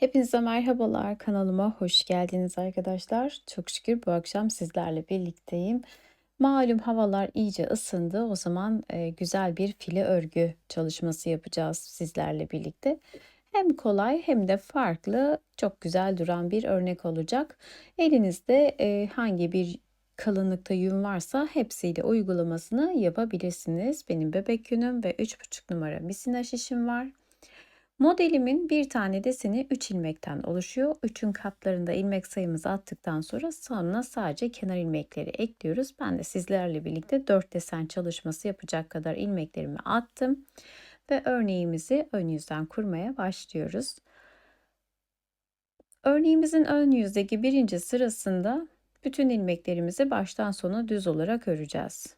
Hepinize merhabalar. Kanalıma hoş geldiniz arkadaşlar. Çok şükür bu akşam sizlerle birlikteyim. Malum havalar iyice ısındı. O zaman e, güzel bir file örgü çalışması yapacağız sizlerle birlikte. Hem kolay hem de farklı, çok güzel duran bir örnek olacak. Elinizde e, hangi bir kalınlıkta yün varsa hepsiyle uygulamasını yapabilirsiniz. Benim bebek yünüm ve 3,5 numara misina şişim var. Modelimin bir tane deseni 3 ilmekten oluşuyor. 3'ün katlarında ilmek sayımızı attıktan sonra sonuna sadece kenar ilmekleri ekliyoruz. Ben de sizlerle birlikte 4 desen çalışması yapacak kadar ilmeklerimi attım. Ve örneğimizi ön yüzden kurmaya başlıyoruz. Örneğimizin ön yüzdeki birinci sırasında bütün ilmeklerimizi baştan sona düz olarak öreceğiz.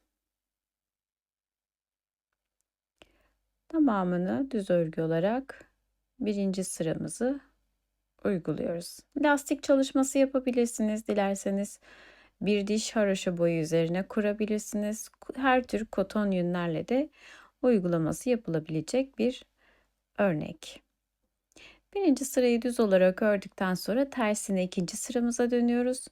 Tamamını düz örgü olarak birinci sıramızı uyguluyoruz. Lastik çalışması yapabilirsiniz. Dilerseniz bir diş haroşa boyu üzerine kurabilirsiniz. Her tür koton yünlerle de uygulaması yapılabilecek bir örnek. Birinci sırayı düz olarak ördükten sonra tersine ikinci sıramıza dönüyoruz.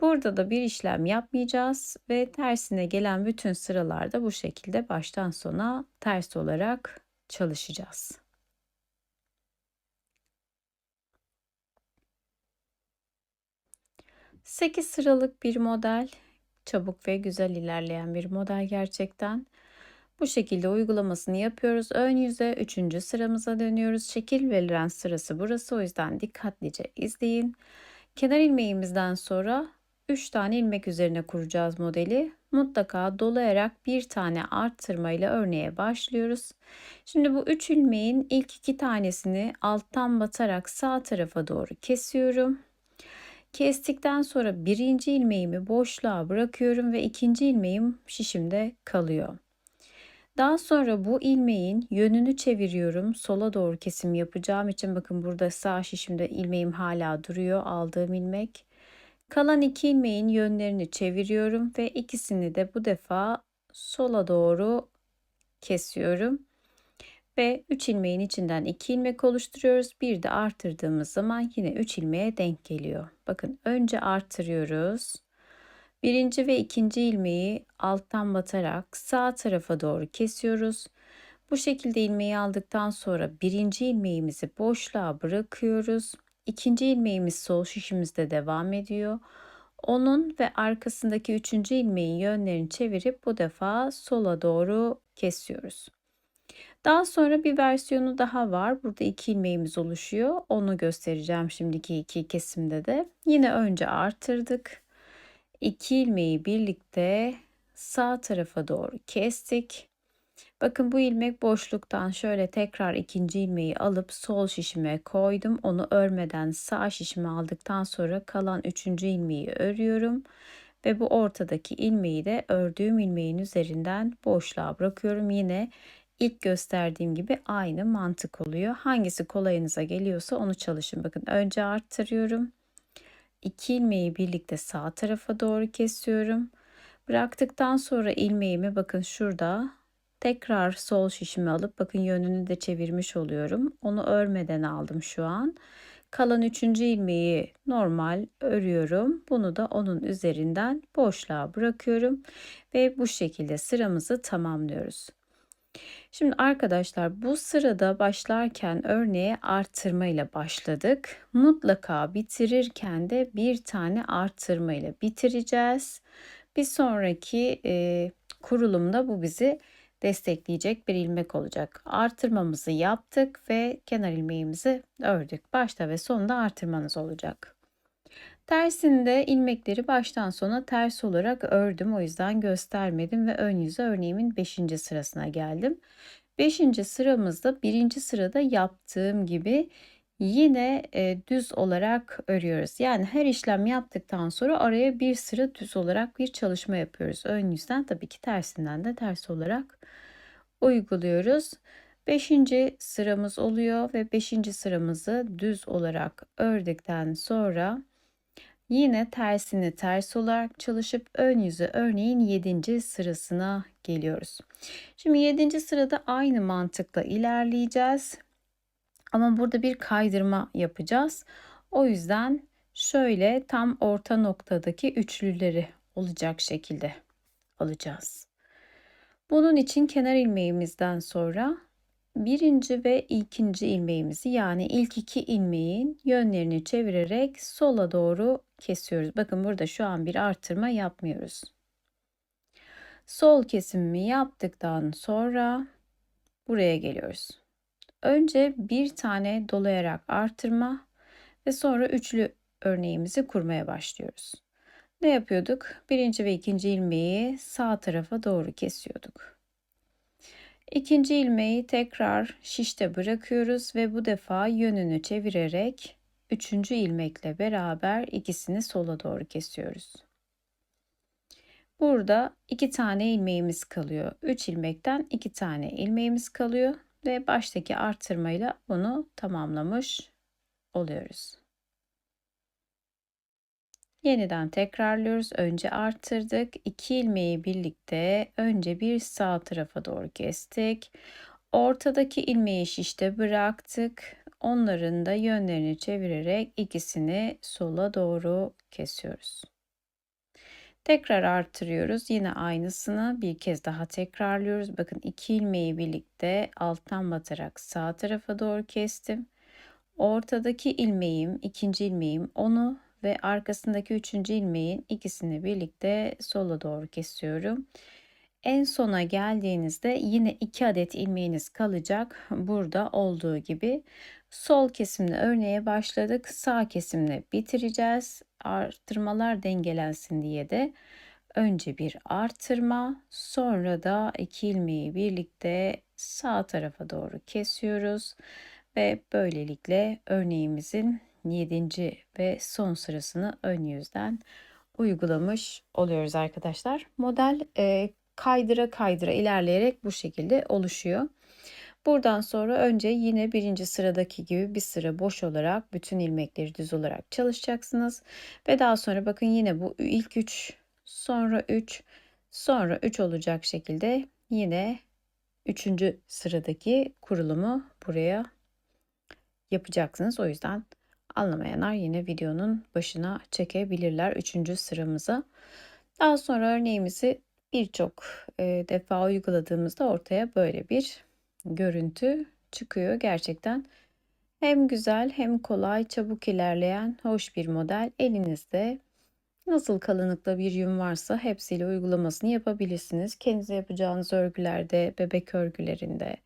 Burada da bir işlem yapmayacağız ve tersine gelen bütün sıralarda bu şekilde baştan sona ters olarak çalışacağız. 8 sıralık bir model. Çabuk ve güzel ilerleyen bir model gerçekten. Bu şekilde uygulamasını yapıyoruz. Ön yüze 3. sıramıza dönüyoruz. Şekil verilen sırası burası. O yüzden dikkatlice izleyin. Kenar ilmeğimizden sonra 3 tane ilmek üzerine kuracağız modeli. Mutlaka dolayarak bir tane arttırma ile örneğe başlıyoruz. Şimdi bu 3 ilmeğin ilk iki tanesini alttan batarak sağ tarafa doğru kesiyorum. Kestikten sonra birinci ilmeğimi boşluğa bırakıyorum ve ikinci ilmeğim şişimde kalıyor. Daha sonra bu ilmeğin yönünü çeviriyorum. Sola doğru kesim yapacağım için bakın burada sağ şişimde ilmeğim hala duruyor. Aldığım ilmek. Kalan iki ilmeğin yönlerini çeviriyorum ve ikisini de bu defa sola doğru kesiyorum ve 3 ilmeğin içinden 2 ilmek oluşturuyoruz. Bir de artırdığımız zaman yine 3 ilmeğe denk geliyor. Bakın önce artırıyoruz. Birinci ve ikinci ilmeği alttan batarak sağ tarafa doğru kesiyoruz. Bu şekilde ilmeği aldıktan sonra birinci ilmeğimizi boşluğa bırakıyoruz. İkinci ilmeğimiz sol şişimizde devam ediyor. Onun ve arkasındaki üçüncü ilmeğin yönlerini çevirip bu defa sola doğru kesiyoruz. Daha sonra bir versiyonu daha var. Burada iki ilmeğimiz oluşuyor. Onu göstereceğim şimdiki iki kesimde de. Yine önce artırdık. İki ilmeği birlikte sağ tarafa doğru kestik. Bakın bu ilmek boşluktan şöyle tekrar ikinci ilmeği alıp sol şişime koydum. Onu örmeden sağ şişime aldıktan sonra kalan üçüncü ilmeği örüyorum. Ve bu ortadaki ilmeği de ördüğüm ilmeğin üzerinden boşluğa bırakıyorum. Yine ilk gösterdiğim gibi aynı mantık oluyor. Hangisi kolayınıza geliyorsa onu çalışın. Bakın önce arttırıyorum. İki ilmeği birlikte sağ tarafa doğru kesiyorum. Bıraktıktan sonra ilmeğimi bakın şurada tekrar sol şişimi alıp bakın yönünü de çevirmiş oluyorum. Onu örmeden aldım şu an. Kalan üçüncü ilmeği normal örüyorum. Bunu da onun üzerinden boşluğa bırakıyorum ve bu şekilde sıramızı tamamlıyoruz. Şimdi arkadaşlar bu sırada başlarken örneğe artırma ile başladık. Mutlaka bitirirken de bir tane artırma ile bitireceğiz. Bir sonraki e, kurulumda bu bizi destekleyecek bir ilmek olacak. Artırmamızı yaptık ve kenar ilmeğimizi ördük. Başta ve sonunda artırmanız olacak. Tersinde ilmekleri baştan sona ters olarak ördüm. O yüzden göstermedim ve ön yüze örneğimin 5. sırasına geldim. 5. sıramızda 1. sırada yaptığım gibi yine e, düz olarak örüyoruz. Yani her işlem yaptıktan sonra araya bir sıra düz olarak bir çalışma yapıyoruz. Ön yüzden tabii ki tersinden de ters olarak uyguluyoruz. 5. sıramız oluyor ve 5. sıramızı düz olarak ördükten sonra Yine tersini ters olarak çalışıp ön yüzü örneğin 7. sırasına geliyoruz. Şimdi 7. sırada aynı mantıkla ilerleyeceğiz. Ama burada bir kaydırma yapacağız. O yüzden şöyle tam orta noktadaki üçlüleri olacak şekilde alacağız. Bunun için kenar ilmeğimizden sonra birinci ve ikinci ilmeğimizi yani ilk iki ilmeğin yönlerini çevirerek sola doğru kesiyoruz. Bakın burada şu an bir artırma yapmıyoruz. Sol kesimimi yaptıktan sonra buraya geliyoruz. Önce bir tane dolayarak artırma ve sonra üçlü örneğimizi kurmaya başlıyoruz. Ne yapıyorduk? Birinci ve ikinci ilmeği sağ tarafa doğru kesiyorduk. İkinci ilmeği tekrar şişte bırakıyoruz ve bu defa yönünü çevirerek üçüncü ilmekle beraber ikisini sola doğru kesiyoruz. Burada iki tane ilmeğimiz kalıyor. Üç ilmekten iki tane ilmeğimiz kalıyor ve baştaki artırmayla bunu tamamlamış oluyoruz. Yeniden tekrarlıyoruz. Önce arttırdık. İki ilmeği birlikte önce bir sağ tarafa doğru kestik. Ortadaki ilmeği şişte bıraktık. Onların da yönlerini çevirerek ikisini sola doğru kesiyoruz. Tekrar artırıyoruz. Yine aynısını bir kez daha tekrarlıyoruz. Bakın iki ilmeği birlikte alttan batarak sağ tarafa doğru kestim. Ortadaki ilmeğim, ikinci ilmeğim onu ve arkasındaki üçüncü ilmeğin ikisini birlikte sola doğru kesiyorum. En sona geldiğinizde yine iki adet ilmeğiniz kalacak. Burada olduğu gibi sol kesimle örneğe başladık. Sağ kesimle bitireceğiz. Artırmalar dengelensin diye de önce bir artırma, sonra da iki ilmeği birlikte sağ tarafa doğru kesiyoruz ve böylelikle örneğimizin 7. ve son sırasını ön yüzden uygulamış oluyoruz arkadaşlar. Model e, kaydıra kaydıra ilerleyerek bu şekilde oluşuyor. Buradan sonra önce yine birinci sıradaki gibi bir sıra boş olarak bütün ilmekleri düz olarak çalışacaksınız. Ve daha sonra bakın yine bu ilk 3 sonra 3 sonra 3 olacak şekilde yine üçüncü sıradaki kurulumu buraya yapacaksınız. O yüzden anlamayanlar yine videonun başına çekebilirler üçüncü sıramıza. Daha sonra örneğimizi birçok e, defa uyguladığımızda ortaya böyle bir görüntü çıkıyor. Gerçekten hem güzel hem kolay, çabuk ilerleyen hoş bir model. Elinizde nasıl kalınlıkta bir yün varsa hepsiyle uygulamasını yapabilirsiniz. Kendinize yapacağınız örgülerde, bebek örgülerinde,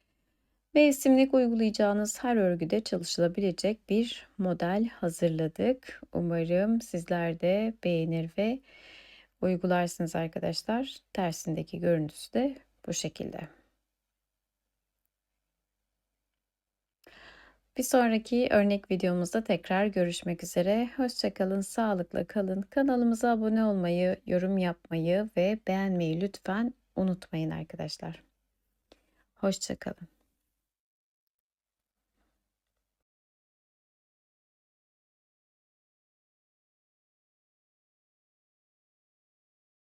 Mevsimlik uygulayacağınız her örgüde çalışılabilecek bir model hazırladık. Umarım sizler de beğenir ve uygularsınız arkadaşlar. Tersindeki görüntüsü de bu şekilde. Bir sonraki örnek videomuzda tekrar görüşmek üzere. Hoşçakalın, sağlıkla kalın. Kanalımıza abone olmayı, yorum yapmayı ve beğenmeyi lütfen unutmayın arkadaşlar. Hoşçakalın.